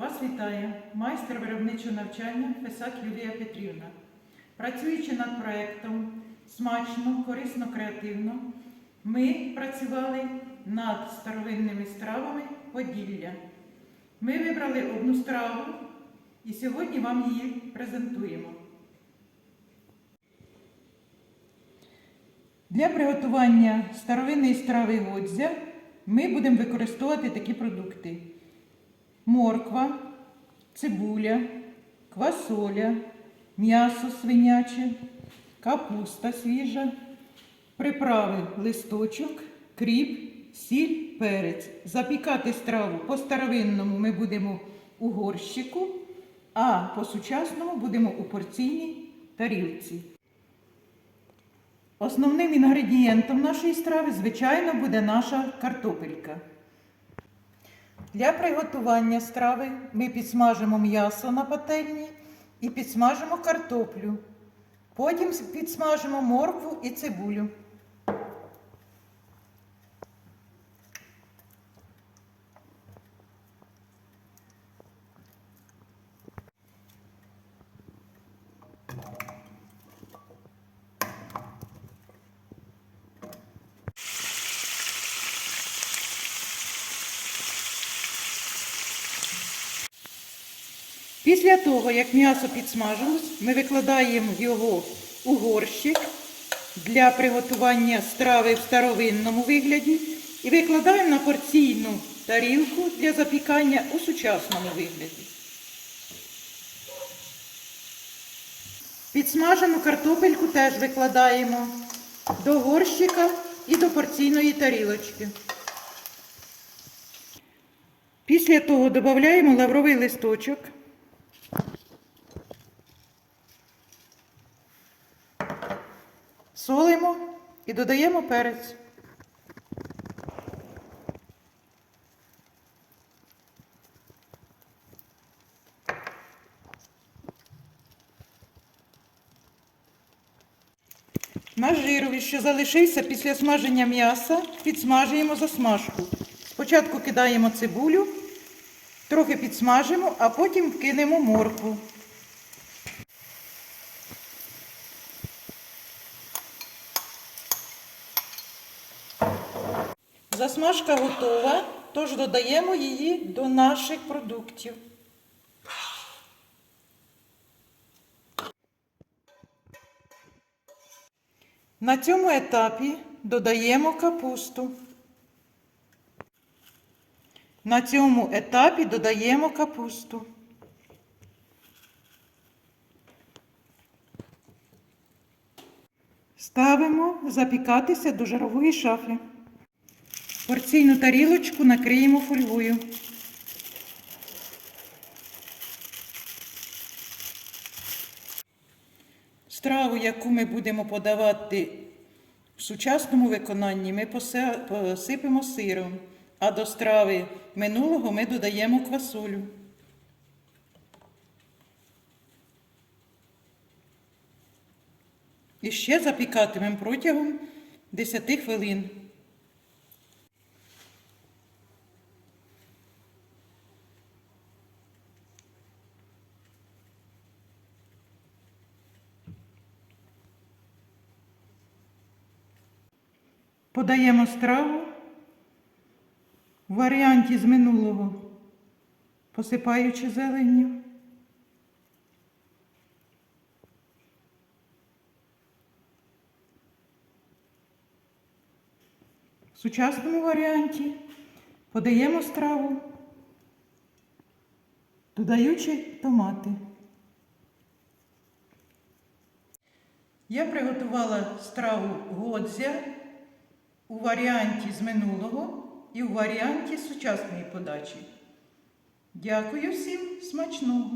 Вас вітає майстер виробничого навчання Фесак Юлія Петрівна. Працюючи над проєктом смачно, корисно, креативно, ми працювали над старовинними стравами Поділля. Ми вибрали одну страву і сьогодні вам її презентуємо. Для приготування старовинної страви годзя ми будемо використовувати такі продукти: морква, цибуля, квасоля, м'ясо свиняче, капуста свіжа, приправи листочок, кріп, сіль, перець. Запікати страву по старовинному ми будемо у горщику, а по сучасному будемо у порційній тарілці. Основним інгредієнтом нашої страви, звичайно, буде наша картопелька. Для приготування страви ми підсмажимо м'ясо на пательні і підсмажимо картоплю. Потім підсмажимо моркву і цибулю. Після того, як м'ясо підсмажилось, ми викладаємо його у горщик для приготування страви в старовинному вигляді і викладаємо на порційну тарілку для запікання у сучасному вигляді. Підсмажену картопельку теж викладаємо до горщика і до порційної тарілочки. Після того додаємо лавровий листочок. Солимо і додаємо перець. Наш жировий, що залишився після смаження м'яса, підсмажуємо засмажку. Спочатку кидаємо цибулю, трохи підсмажимо, а потім вкинемо моркву. Засмажка готова, тож додаємо її до наших продуктів. На цьому етапі додаємо капусту. На цьому етапі додаємо капусту. Ставимо запікатися до жарової шафи. Порційну тарілочку накриємо фольгою. Страву, яку ми будемо подавати в сучасному виконанні, ми посипемо сиром, а до страви минулого ми додаємо квасолю. І ще запікатимемо протягом 10 хвилин. Подаємо страву в варіанті з минулого, посипаючи зеленню. В сучасному варіанті подаємо страву, додаючи томати. Я приготувала страву годзя у варіанті з минулого і у варіанті сучасної подачі. Дякую всім смачного!